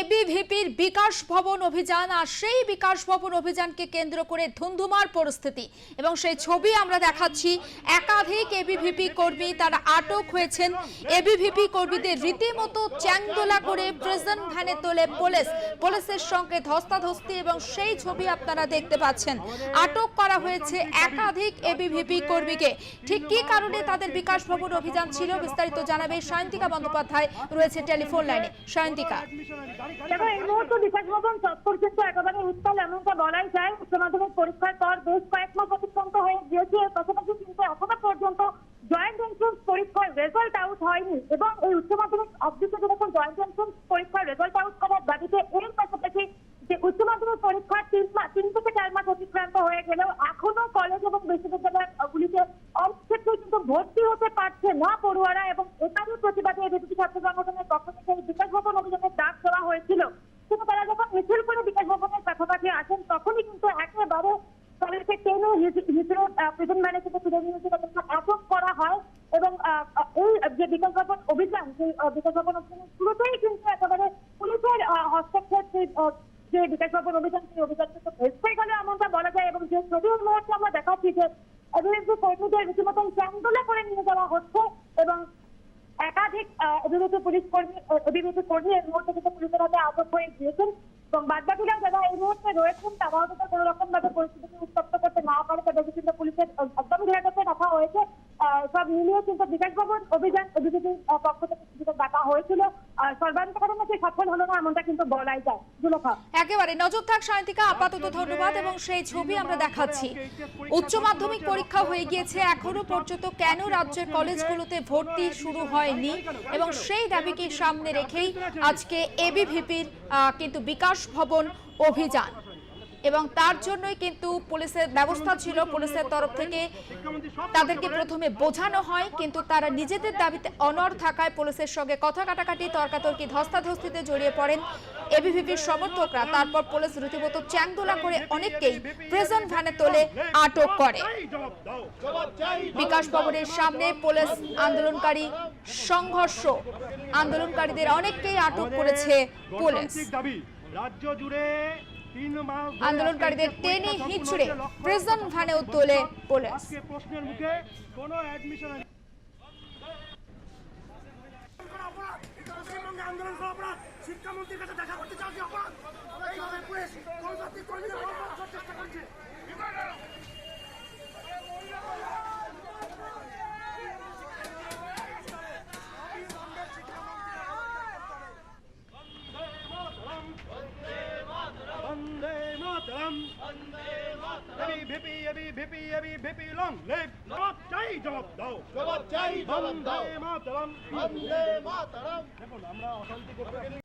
এবিভিপির বিকাশ ভবন অভিযান আর সেই বিকাশ ভবন অভিযানকে কেন্দ্র করে ধুন্ধুমার পরিস্থিতি। এবং সেই ছবি আমরা দেখাচ্ছি, একাধিক এবিভিপি কর্মী তারা আটক হয়েছেন। এবিভিপি কর্মীদের রীতিমতো চ্যাংদোলা করে প্রেজেন্ট ভ্যানে তোলে পুলিশ। পুলিশের সঙ্গে ধস্তাধস্তি এবং সেই ছবি আপনারা দেখতে পাচ্ছেন। আটক করা হয়েছে একাধিক এবিভিপি কর্মীকে। ঠিক কি কারণে তাদের বিকাশ ভবন অভিযান ছিল বিস্তারিত জানাবে সায়ন্তিকা বন্দ্যোপাধ্যায়। রয়েছে টেলিফোন লাইনে। সায়ন্তিকা। দেখো এই মুহূর্তে বিকাশ ভবন চত্বর একেবারে উত্তাল, এমনটা বলাই যায়। উচ্চ মাধ্যমিক পরীক্ষার পর বেশ কয়েক মাস অতিক্রান্ত হয়ে গিয়েছে। এর পাশাপাশি কিন্তু এখনও পর্যন্ত জয়েন্ট এন্ট্রান্স পরীক্ষার রেজাল্ট আউট হয়নি এবং এই উচ্চ মাধ্যমিক অবধি যখন জয়েন্ট এন্ট্রান্স পরীক্ষার রেজাল্ট আউট করার দাবিতে এর পাশাপাশি মাধ্যমিক পরীক্ষার তিন তিন থেকে চার মাস অতিক্রান্ত হয়ে গেলেও এখনও কলেজ এবং বিশ্ববিদ্যালয়গুলিতে অনেক কিন্তু ভর্তি হতে পারছে না পড়ুয়ারা এবং এটারই প্রতিবাদে এবিপি ছাত্র সংগঠনের পক্ষ থেকে এই বিকাশ ভবন অভিযানের ডাক দেওয়া হয়েছিল। কিন্তু তারা যখন মিছিল করে বিকাশ ভবনের কাছাকাছি আসেন, তখনই কিন্তু একেবারে তাদেরকে টেনে হিসেবে প্রেজেন্ট ম্যানেজারকে তুলে নিয়ে তাদেরকে আটক করা হয় এবং এই যে বিকাশ ভবন অভিযান সেই বিকাশ ভবন অভিযানের শুরুতেই কিন্তু একেবারে পুলিশের আহ, হস্তক্ষেপ সেই, আহ, যে বিকাশ ভবন অভিযান সেই অভিযান কিন্তু ভেস্তে গেলে এমনটা বলা যায় এবং যে ছবির মুহূর্তে আমরা দেখাচ্ছি যে অভিযোগ কর্মীদের রীতিমতন চ্যাংদোলা করে নিয়ে যাওয়া হচ্ছে এবং একাধিক অভিযুক্ত পুলিশ কর্মী অভিযুক্ত কর্মী এই মুহূর্তে কিন্তু পুলিশের হাতে আটক হয়ে গিয়েছেন এবং বাদবাকিরা যারা এই মুহূর্তে রয়েছেন তারাও যাতে কোনো রকম ভাবে পরিস্থিতিকে উত্তপ্ত করতে না পারে তাদেরকে কিন্তু পুলিশের একদম নিরাপত্তায় রাখা হয়েছে। সব মিলিয়ে কিন্তু বিকাশ ভবন অভিযান অভিযোগের পক্ষ থেকে কিন্তু ডাকা হয়েছিল। উচ্চ মাধ্যমিক পরীক্ষা হয়ে গিয়েছে এখনও পর্যন্ত, কেন রাজ্যের কলেজগুলোতে ভর্তি শুরু হয়নি? এবং সেই দাবিকে সামনে রেখেই আজকে এবিভিপির কিন্তু বিকাশ ভবন অভিযান। এবং তার জন্যই কিন্তু পুলিশের ব্যবস্থা ছিল পুলিশের তরফ থেকে। তাদেরকে প্রথমে বোঝানো হয় কিন্তু তারা নিজেদের দাবিতে অনড় থাকায় পুলিশের সঙ্গে কথা কাটাকাটি তর্কাতর্কি ধস্তাধস্তিতে জড়িয়ে পড়েন এবিভিপির সমর্থকরা। তারপর পুলিশ রীতিমতো চ্যাংদোলা করে অনেককেই প্রেজেন্ট ভ্যানে তোলে আটক করে। বিকাশ ভবনের সামনে পুলিশ আন্দোলনকারী সংঘর্ষ। আন্দোলনকারীদের অনেককেই আটক করেছে পুলিশ। রাজ্য জুড়ে আন্দোলনকারীদের টেনে হিঁচড়ে প্রিজন ভ্যানেও তোলে পুলিশ শিক্ষামন্ত্রীর কাছে দেখা করতে অপরাধ? মাতরম A B V P A B V P A B V P long live জবাব চাই জবাব দাও জবাব চাই জবাব দাও মাতরম বন্দে মাতরম দেখুন আমরা অশান্তি করতে